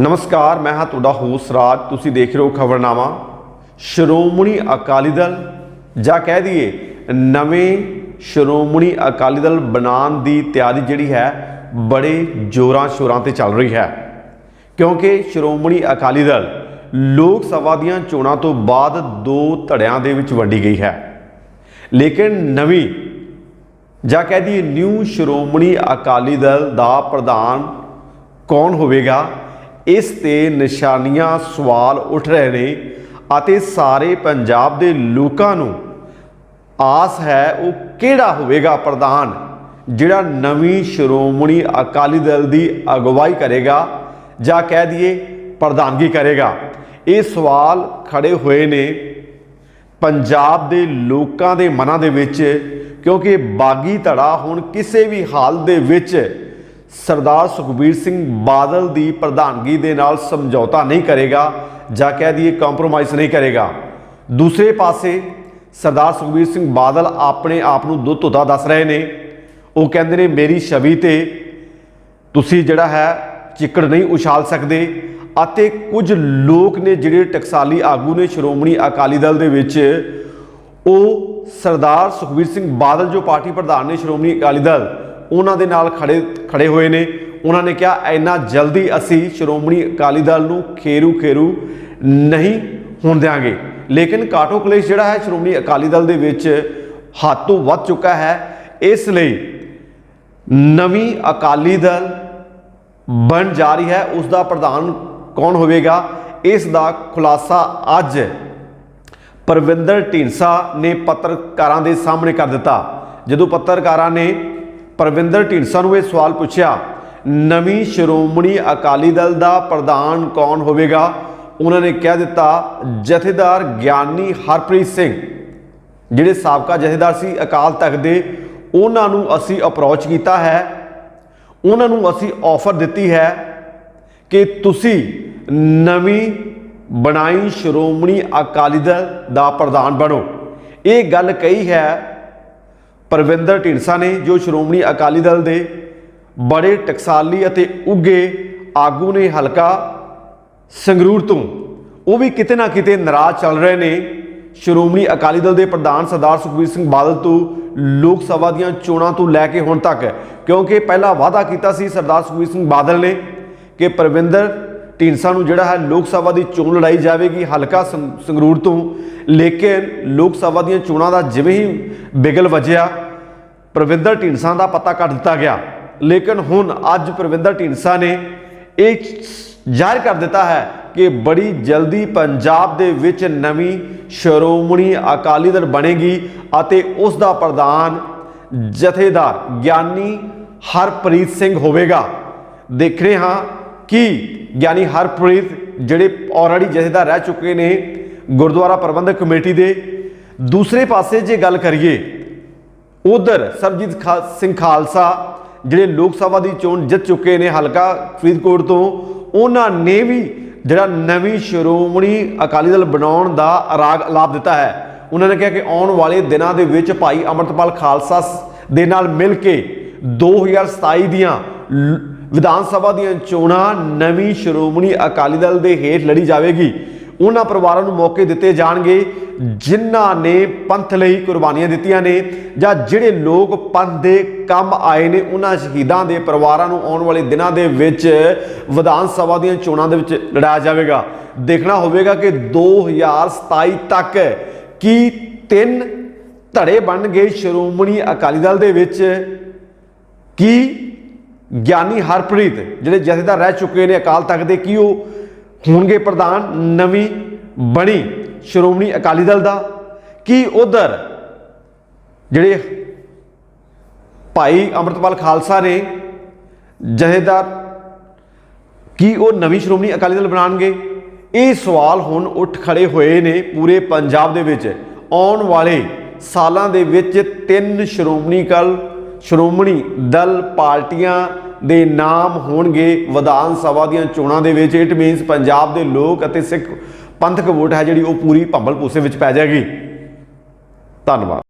ਨਮਸਕਾਰ, ਮੈਂ ਹਾਂ ਤੁਹਾਡਾ ਹੋਸ ਰਾਜ। ਤੁਸੀਂ ਦੇਖ ਰਹੇ ਹੋ ਖਬਰਨਾਮਾ। ਸ਼੍ਰੋਮਣੀ ਅਕਾਲੀ ਦਲ, ਜਾਂ ਕਹਿ ਦਈਏ ਨਵੇਂ ਸ਼੍ਰੋਮਣੀ ਅਕਾਲੀ ਦਲ ਬਣਾਉਣ ਦੀ ਤਿਆਰੀ ਜਿਹੜੀ ਹੈ, ਬੜੇ ਜ਼ੋਰਾਂ ਸ਼ੋਰਾਂ ਤੇ ਚੱਲ ਰਹੀ ਹੈ। ਕਿਉਂਕਿ ਸ਼੍ਰੋਮਣੀ ਅਕਾਲੀ ਦਲ ਲੋਕ ਸਭਾ ਦੀਆਂ ਚੋਣਾਂ ਤੋਂ ਬਾਅਦ ਦੋ ਧੜਿਆਂ ਦੇ ਵਿੱਚ ਵੰਡੀ ਗਈ ਹੈ। ਲੇਕਿਨ ਨਵੀਂ, ਜਾਂ ਕਹਿ ਦਈਏ ਨਿਊ ਸ਼੍ਰੋਮਣੀ ਅਕਾਲੀ ਦਲ ਦਾ ਪ੍ਰਧਾਨ ਕੌਣ ਹੋਵੇਗਾ? ਇਸ ਤੇ ਨਿਸ਼ਾਨੀਆਂ ਸਵਾਲ ਉੱਠ ਰਹੇ ਨੇ ਅਤੇ ਸਾਰੇ ਪੰਜਾਬ ਦੇ ਲੋਕਾਂ ਨੂੰ ਆਸ ਹੈ ਉਹ ਕਿਹੜਾ ਹੋਵੇਗਾ ਪ੍ਰਧਾਨ, ਜਿਹੜਾ ਨਵੀਂ ਸ਼੍ਰੋਮਣੀ ਅਕਾਲੀ ਦਲ ਦੀ ਅਗਵਾਈ ਕਰੇਗਾ ਜਾਂ ਕਹਿ ਦਈਏ ਪ੍ਰਧਾਨਗੀ ਕਰੇਗਾ। ਇਹ ਸਵਾਲ ਖੜੇ ਹੋਏ ਨੇ ਪੰਜਾਬ ਦੇ ਲੋਕਾਂ ਦੇ ਮਨਾਂ ਦੇ ਵਿੱਚ ਕਿਉਂਕਿ ਬਾਗੀ ਧੜਾ ਹੁਣ ਕਿਸੇ ਵੀ ਹਾਲ ਦੇ ਵਿੱਚ ਸਰਦਾਰ ਸੁਖਬੀਰ ਸਿੰਘ ਬਾਦਲ ਦੀ ਪ੍ਰਧਾਨਗੀ ਦੇ ਨਾਲ ਸਮਝੌਤਾ ਨਹੀਂ ਕਰੇਗਾ ਜਾਂ ਕਹਿ ਦਈਏ ਕੰਪਰੋਮਾਈਜ਼ ਨਹੀਂ ਕਰੇਗਾ। ਦੂਸਰੇ ਪਾਸੇ ਸਰਦਾਰ ਸੁਖਬੀਰ ਸਿੰਘ ਬਾਦਲ ਆਪਣੇ ਆਪ ਨੂੰ ਦੁੱਧ ਧੁੱਤਾ ਦੱਸ ਰਹੇ ਨੇ। ਉਹ ਕਹਿੰਦੇ ਨੇ, ਮੇਰੀ ਛਵੀ ਤੇ ਤੁਸੀਂ ਜਿਹੜਾ ਹੈ ਚਿੱਕੜ ਨਹੀਂ ਉਛਾਲ ਸਕਦੇ ਅਤੇ ਕੁਝ ਲੋਕ ਨੇ ਜਿਹੜੇ ਟਕਸਾਲੀ ਆਗੂ ਨੇ ਸ਼੍ਰੋਮਣੀ ਅਕਾਲੀ ਦਲ ਦੇ ਵਿੱਚ, ਉਹ ਸਰਦਾਰ ਸੁਖਬੀਰ ਸਿੰਘ ਬਾਦਲ ਜੋ ਪਾਰਟੀ ਪ੍ਰਧਾਨ ਨੇ ਸ਼੍ਰੋਮਣੀ ਅਕਾਲੀ ਦਲ ਉਹਨਾਂ ਦੇ ਨਾਲ ਖੜੇ ਖੜੇ ਹੋਏ ਨੇ। ਉਹਨਾਂ ਨੇ ਕਿਹਾ, ਇੰਨਾ ਜਲਦੀ ਅਸੀਂ ਸ਼੍ਰੋਮਣੀ ਅਕਾਲੀ ਦਲ ਨੂੰ ਖੇਰੂ ਖੇਰੂ ਨਹੀਂ ਹੋਣ ਦਿਆਂਗੇ। ਲੇਕਿਨ ਕਾਟੋ ਕਲੇਸ਼ ਜਿਹੜਾ ਹੈ ਸ਼੍ਰੋਮਣੀ ਅਕਾਲੀ ਦਲ ਦੇ ਵਿੱਚ ਹੱਦ ਤੋਂ ਵੱਧ ਚੁੱਕਾ ਹੈ। ਇਸ ਲਈ ਨਵੀਂ ਅਕਾਲੀ ਦਲ ਬਣ ਜਾ ਰਹੀ ਹੈ। ਉਸ ਦਾ ਪ੍ਰਧਾਨ ਕੌਣ ਹੋਵੇਗਾ? ਇਸ ਦਾ ਖੁਲਾਸਾ ਅੱਜ ਪਰਵਿੰਦਰ ਢੀਂਸਾ ਨੇ ਪੱਤਰਕਾਰਾਂ ਦੇ ਸਾਹਮਣੇ ਕਰ ਦਿੱਤਾ। ਜਦੋਂ ਪੱਤਰਕਾਰਾਂ ਨੇ ਪਰਵਿੰਦਰ ਢੀਂਡਸਾ ਨੂੰ ਇਹ ਸਵਾਲ ਪੁੱਛਿਆ, ਨਵੀਂ ਸ਼੍ਰੋਮਣੀ ਅਕਾਲੀ ਦਲ ਦਾ ਪ੍ਰਧਾਨ ਕੌਣ ਹੋਵੇਗਾ? ਉਹਨਾਂ ਨੇ ਕਹਿ ਦਿੱਤਾ, ਜਥੇਦਾਰ ਗਿਆਨੀ ਹਰਪ੍ਰੀਤ ਸਿੰਘ। ਜਿਹੜੇ ਸਾਬਕਾ ਜਥੇਦਾਰ ਸੀ ਅਕਾਲ ਤਖਤ ਦੇ, ਉਹਨਾਂ ਨੂੰ ਅਸੀਂ ਅਪਰੋਚ ਕੀਤਾ ਹੈ। ਉਹਨਾਂ ਨੂੰ ਅਸੀਂ ਆਫਰ ਦਿੱਤੀ ਹੈ ਕਿ ਤੁਸੀਂ ਨਵੀਂ ਬਣਾਈ ਸ਼੍ਰੋਮਣੀ ਅਕਾਲੀ ਦਲ ਦਾ ਪ੍ਰਧਾਨ ਬਣੋ। ਇਹ ਗੱਲ ਕਹੀ ਹੈ ਪਰਵਿੰਦਰ ਢੀਂਡਸਾ ਨੇ, ਜੋ ਸ਼੍ਰੋਮਣੀ ਅਕਾਲੀ ਦਲ ਦੇ ਬੜੇ ਟਕਸਾਲੀ ਅਤੇ ਉੱਗੇ ਆਗੂ ਨੇ ਹਲਕਾ ਸੰਗਰੂਰ ਤੋਂ, ਉਹ ਵੀ ਕਿਤੇ ਨਾ ਕਿਤੇ ਨਾਰਾਜ਼ ਚੱਲ ਰਹੇ ਨੇ। ਸ਼੍ਰੋਮਣੀ ਅਕਾਲੀ ਦਲ ਦੇ ਪ੍ਰਧਾਨ ਸਰਦਾਰ ਸੁਖਬੀਰ ਸਿੰਘ ਬਾਦਲ ਤੋਂ ਲੋਕ ਸਭਾ ਦੀਆਂ ਚੋਣਾਂ ਤੋਂ ਲੈ ਕੇ ਹੁਣ ਤੱਕ, ਕਿਉਂਕਿ ਪਹਿਲਾ ਵਾਅਦਾ ਕੀਤਾ ਸੀ ਸਰਦਾਰ ਸੁਖਬੀਰ ਸਿੰਘ ਬਾਦਲ ਨੇ ਕਿ ਪ੍ਰਵਿੰਦਰ ਢੀਂਡਸਾ ਨੂੰ ਜਿਹੜਾ ਹੈ ਲੋਕ ਸਭਾ ਦੀ ਚੋਣ ਲੜਾਈ ਜਾਵੇਗੀ ਹਲਕਾ ਸੰ- ਸੰਗਰੂਰ ਤੋਂ। ਲੇਕਿਨ ਲੋਕ ਸਭਾ ਦੀਆਂ ਚੋਣਾਂ ਦਾ ਜਿਵੇਂ ਹੀ ਬਿਗਲ ਵੱਜਿਆ ਪ੍ਰਵਿੰਦਰ ਢੀਂਡਸਾ ਦਾ ਪਤਾ ਕੱਢ ਦਿੱਤਾ ਗਿਆ। ਲੇਕਿਨ ਹੁਣ ਅੱਜ ਪ੍ਰਵਿੰਦਰ ਢੀਂਡਸਾ ਨੇ ਇਹ ਜ਼ਾਹਿਰ ਕਰ ਦਿੱਤਾ ਹੈ ਕਿ ਬੜੀ ਜਲਦੀ ਪੰਜਾਬ ਦੇ ਵਿੱਚ ਨਵੀਂ ਸ਼੍ਰੋਮਣੀ ਅਕਾਲੀ ਦਲ ਬਣੇਗੀ ਅਤੇ ਉਸ ਦਾ ਪ੍ਰਧਾਨ ਜਥੇਦਾਰ ਗਿਆਨੀ ਹਰਪ੍ਰੀਤ ਸਿੰਘ ਹੋਵੇਗਾ। ਦੇਖ ਰਹੇ ਹਾਂ ਕਿ ਗਿਆਨੀ ਹਰਪ੍ਰੀਤ ਜਿਹੜੇ ਆਲਰੇਡੀ ਜਥੇਦਾਰ ਰਹਿ ਚੁੱਕੇ ਨੇ ਗੁਰਦੁਆਰਾ ਪ੍ਰਬੰਧਕ ਕਮੇਟੀ ਦੇ। ਦੂਸਰੇ ਪਾਸੇ ਜੇ ਗੱਲ ਕਰੀਏ ਉਧਰ ਸਰਬਜੀਤ ਖਾ- ਸਿੰਘ ਖਾਲਸਾ ਜਿਹੜੇ ਲੋਕ ਸਭਾ ਦੀ ਚੋਣ ਜਿੱਤ ਚੁੱਕੇ ਨੇ ਹਲਕਾ ਫਰੀਦਕੋਟ ਤੋਂ, ਉਹਨਾਂ ਨੇ ਵੀ ਜਿਹੜਾ ਨਵੀਂ ਸ਼੍ਰੋਮਣੀ ਅਕਾਲੀ ਦਲ ਬਣਾਉਣ ਦਾ ਰਾਗ ਆਲਾਪ ਦਿੱਤਾ ਹੈ। ਉਹਨਾਂ ਨੇ ਕਿਹਾ ਕਿ ਆਉਣ ਵਾਲੇ ਦਿਨਾਂ ਦੇ ਵਿੱਚ ਭਾਈ ਅਮਰਤਪਾਲ ਖਾਲਸਾ ਦੇ ਨਾਲ ਮਿਲ ਕੇ 2027 ਦੀਆਂ ਵਿਧਾਨ ਸਭਾ ਦੀਆਂ ਚੋਣਾਂ ਨਵੀਂ ਸ਼੍ਰੋਮਣੀ ਅਕਾਲੀ ਦਲ ਦੇ ਹੇਠ ਲੜੀ ਜਾਵੇਗੀ। ਉਹਨਾਂ ਪਰਿਵਾਰਾਂ ਨੂੰ ਮੌਕੇ ਦਿੱਤੇ ਜਾਣਗੇ। ਜਿਨ੍ਹਾਂ ਨੇ ਪੰਥ ਲਈ ਕੁਰਬਾਨੀਆਂ ਦਿੱਤੀਆਂ ਨੇ ਜਾਂ ਜਿਹੜੇ ਲੋਕ ਪੰਥ ਦੇ ਕੰਮ ਆਏ ਨੇ, ਉਹਨਾਂ ਸ਼ਹੀਦਾਂ ਦੇ ਪਰਿਵਾਰਾਂ ਨੂੰ ਆਉਣ ਵਾਲੇ ਦਿਨਾਂ ਦੇ ਵਿੱਚ ਵਿਧਾਨ ਸਭਾ ਦੀਆਂ ਚੋਣਾਂ ਦੇ ਵਿੱਚ ਲੜਾਇਆ ਜਾਵੇਗਾ। ਦੇਖਣਾ ਹੋਵੇਗਾ ਕਿ 2027 ਤੱਕ ਕੀ ਤਿੰਨ ਧੜੇ ਬਣ ਗਏ ਸ਼੍ਰੋਮਣੀ ਅਕਾਲੀ ਦਲ ਦੇ ਵਿੱਚ? ਕੀ ਗਿਆਨੀ ਹਰਪ੍ਰੀਤ, ਜਿਹੜੇ ਜਥੇਦਾਰ ਰਹਿ ਚੁੱਕੇ ਨੇ ਅਕਾਲ ਤਖਤ ਦੇ, ਕੀ ਉਹ ਹੋਣਗੇ ਪ੍ਰਧਾਨ? ਨਵੀਂ ਬਣੀ। ਸ਼੍ਰੋਮਣੀ ਅਕਾਲੀ ਦਲ ਦਾ, ਕੀ ਉਧਰ ਜਿਹੜੇ ਭਾਈ ਅੰਮ੍ਰਿਤਪਾਲ ਖਾਲਸਾ ਨੇ, ਜਥੇਦਾਰ, ਕੀ ਉਹ ਨਵੀਂ ਸ਼੍ਰੋਮਣੀ ਅਕਾਲੀ ਦਲ ਬਣਾਉਣਗੇ? ਇਹ ਸਵਾਲ ਹੁਣ ਉੱਠ ਖੜੇ ਹੋਏ ਨੇ ਪੂਰੇ ਪੰਜਾਬ ਦੇ ਵਿੱਚ। ਆਉਣ ਵਾਲੇ ਸਾਲਾਂ ਦੇ ਵਿੱਚ ਤਿੰਨ ਸ਼੍ਰੋਮਣੀ ਕਲ ਸ਼੍ਰੋਮਣੀ ਦਲ ਪਾਰਟੀਆਂ ਦੇ ਨਾਮ ਹੋਣਗੇ ਵਿਧਾਨ ਸਭਾ ਦੀਆਂ ਚੋਣਾਂ ਦੇ ਵਿੱਚ। ਇਟ ਮੀਨਸ ਪੰਜਾਬ ਦੇ ਲੋਕ ਅਤੇ ਸਿੱਖ ਪੰਥਕ ਵੋਟ ਹੈ ਜਿਹੜੀ ਉਹ ਪੂਰੀ ਭੰਬਲ ਭੂਸੇ ਵਿੱਚ ਪੈ ਜਾਏਗੀ। ਧੰਨਵਾਦ।